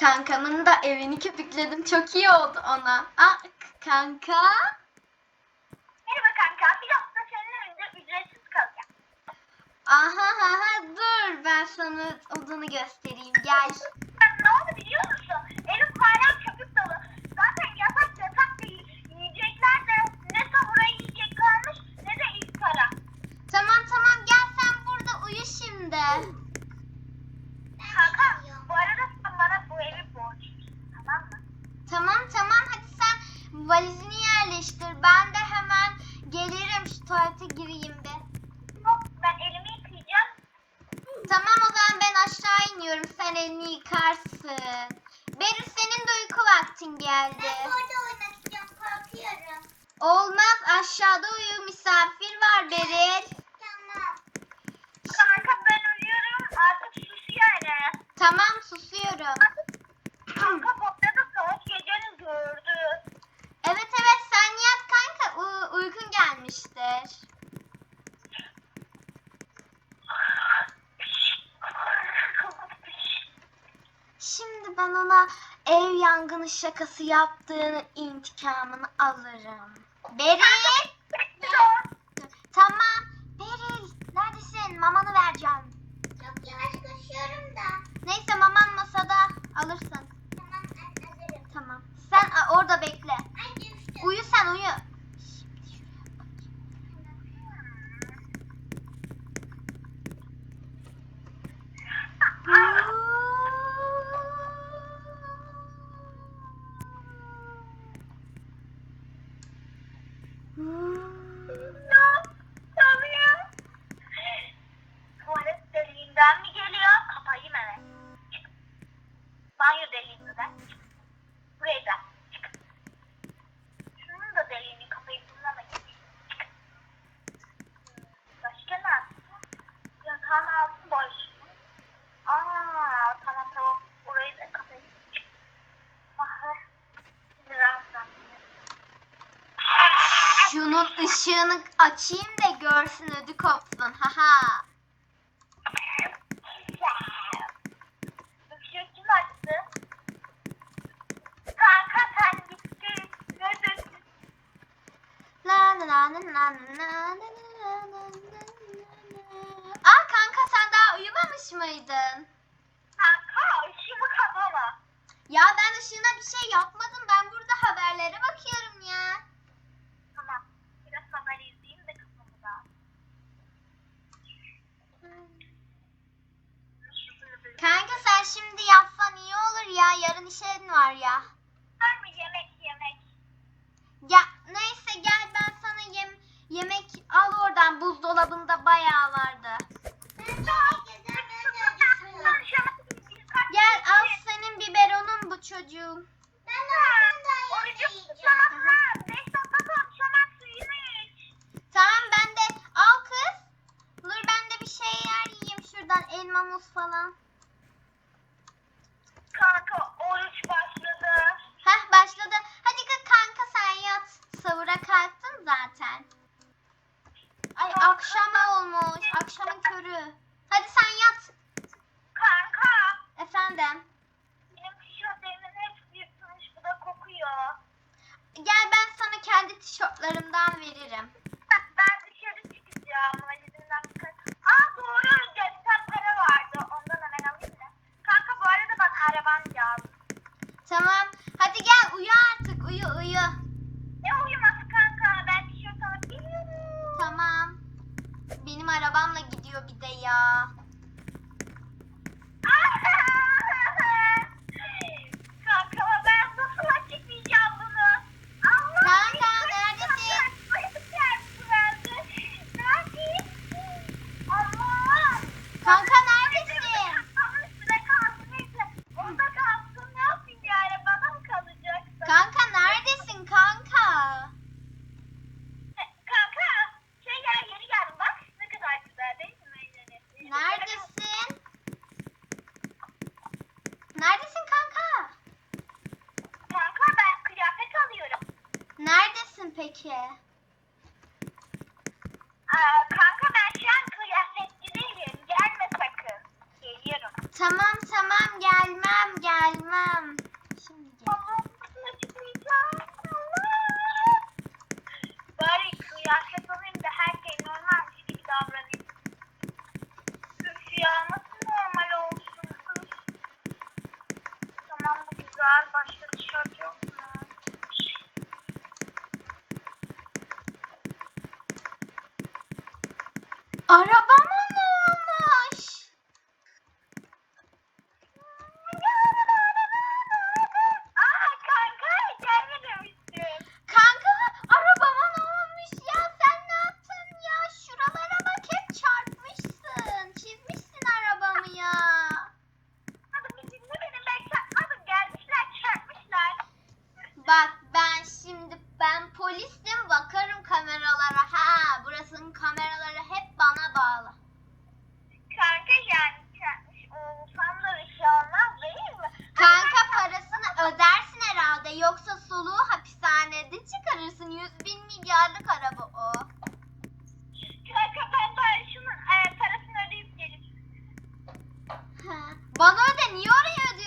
Kankamın da evini köpükledim. Çok iyi oldu ona. Aa, kanka. Merhaba kanka. Bir hafta senin evinde ücretsiz kalacağım. Aha ha ha dur ben sana odanı göstereyim. Gel. Ne oldu biliyor musun? Tuvalete gireyim bir. Yok ben elimi yıkayacağım. Tamam o zaman ben aşağı iniyorum. Sen elini yıkarsın. Beril senin de uyku vaktin geldi. orada oynamak istiyorum korkuyorum. Olmaz aşağıda uyu misafir var Beril. Tamam. Kanka ben uyuyorum artık sus yani. Tamam susuyorum. Kanka ben ona ev yangını şakası yaptığını intikamını alırım. Beril! Tamam. Beril neredesin? Mamanı No. Işığını açayım da görsün ödü kopsun. Haha. Işığı kim açtı? Kanka sen gittin. Neredesin? La la la la la la la la la la la. Aa kanka sen daha uyumamış mıydın? Kanka ışığımı kapama. Ya ben ışığına bir şey yapmadım. Ben burada haberlere bakıyorum ya. Tamam. Biraz haber izleyeyim de kafamı da. Kanka sen şimdi yatsan iyi olur ya. Yarın işin var ya. Var mı yemek yemek? Ya neyse gel ben sana yem yemek al oradan buzdolabında bayağı vardı. Gel al senin biberonun bu çocuğum. Ben konuşamaz suyunu iç. Tamam ben de al kız. Dur ben de bir şeyler yiyeyim şuradan elma muz falan. Kanka oruç başladı. Başladı. Hadi kanka sen yat. Savura kalktın zaten. Ay akşam olmuş. Akşamın körü. Hadi sen yat. Kanka Efendim. benim tişörtlerimin hepsi yırtılmış bu da kokuyor. Gel ben sana kendi tişörtlerimden veririm. ki? Aa, kanka ben şu an kıyafetli değilim. Gelme sakın. Geliyorum. Tamam tamam gelmem gelmem. Şimdi gel. Babamın çıkmayacağım. Bari kıyafet alayım da her şey normal bir gibi davranayım. Üf ya nasıl normal olsun kız. Tamam bu güzel başka tişört yok. Arabam bin milyarlık araba o. Kanka ben bari şunun e, parasını ödeyip gelip. Bana öde niye oraya öde?